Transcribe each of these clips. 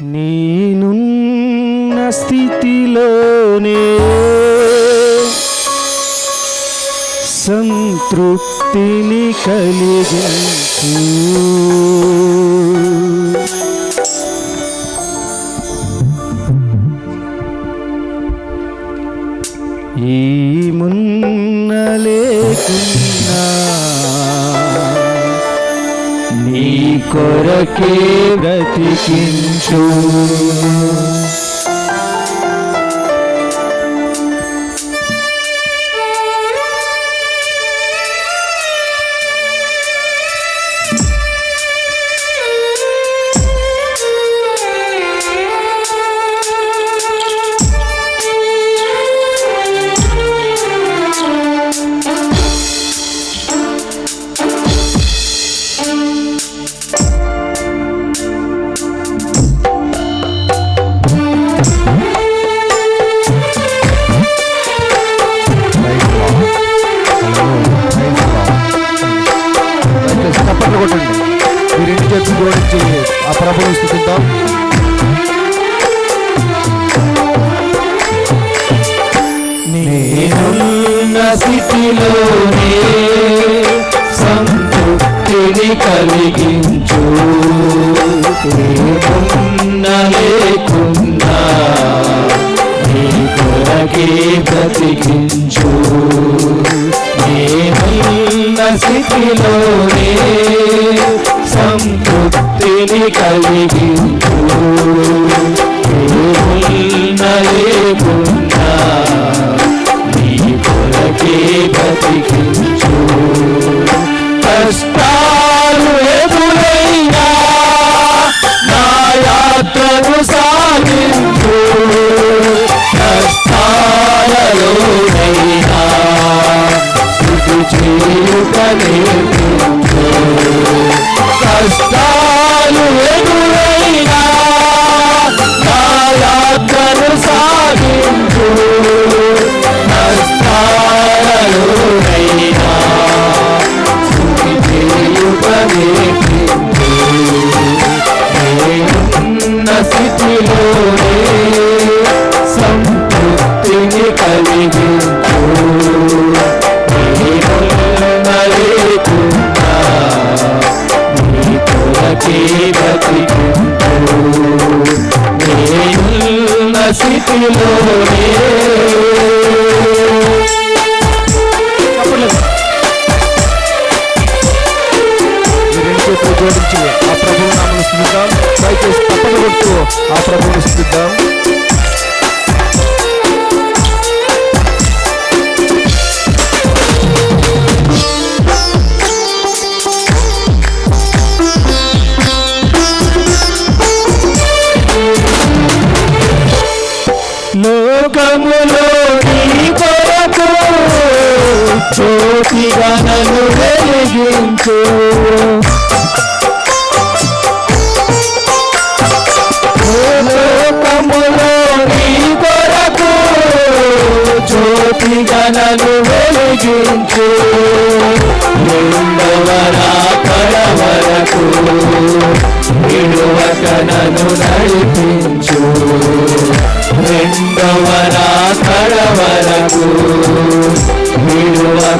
నేనున్న స్థితిలోనే సంతృప్తిని కలిగించు. ఈ మున్నలేకుండా కొరకే బ్రతికించు. ప్రభుని స్థుతిద్దాం నేనున్న స్థితిలోనే సంతృప్తిని కలిగించు. ఏమున్న లేకున్నా నీ కొరకే బ్రతికించు. నేనున్న స్థితిలోనే సంతృప్తిని కలిగించు. ఏమున్న నీ కొరకే కష్టాలు ఎదురైనా నా యాత్రను సాగించు. నష్టాలలోనైనా స్థుతి స్థితిలోనే జోడించి ఆ ప్రభుని నామను దయచేసి తప్పని కొడుతూ ఆ జ్యోతిగా నన్ను వెలిగించు. లోకములో నీ కొరకు జ్యోతిగా నన్ను వెలిగించు. రెండవరా రాకడ విడువక నన్ను నడిపించు. రెండవరా రాకడ విడువ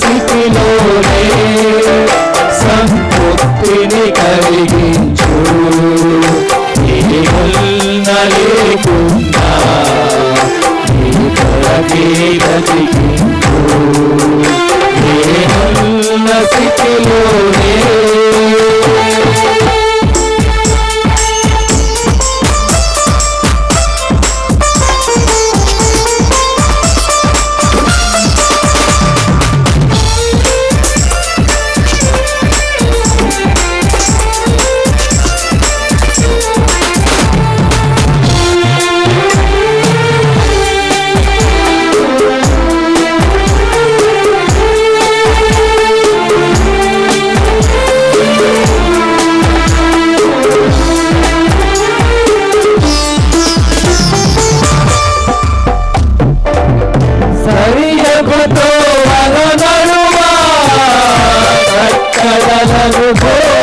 స్థితిలోనే సంతృప్తిని కలిగించు. నేనున్న లేకున్నా స్థితిలోనే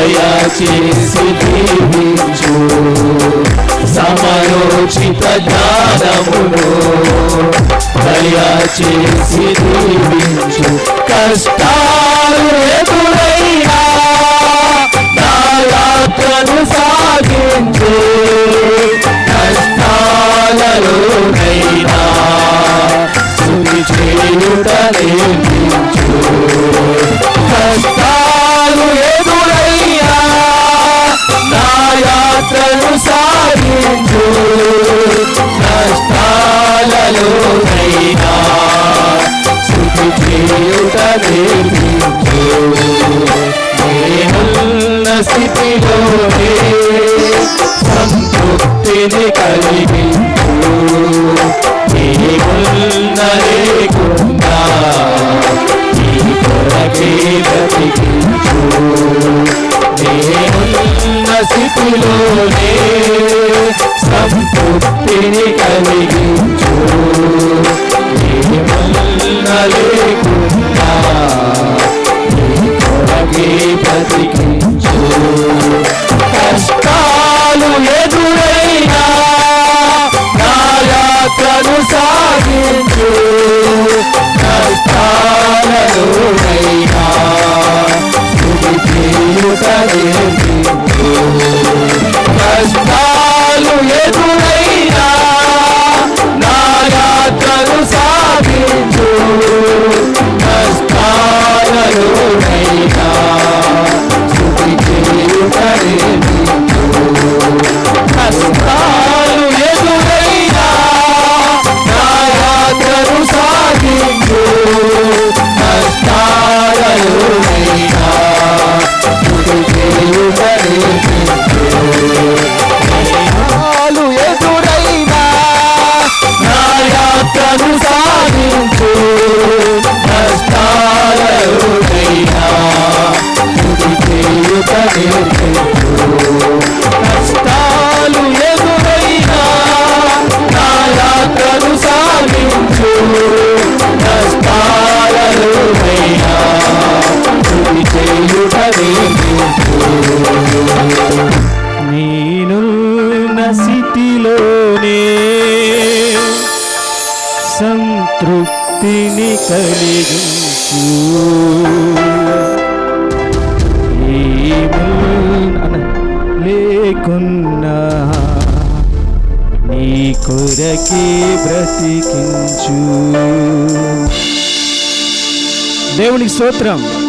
దయా చేసి దీవించు జ్ఞానమును దయా చేసి కష్టాలు స్థితి కలిగి నీవున్నలేకుండా నీ కొరకే బతికించు నేనున్న కలిగించు లేకున్నా నీ కొరకే బ్రతికించు. దేవునికి స్తోత్రం.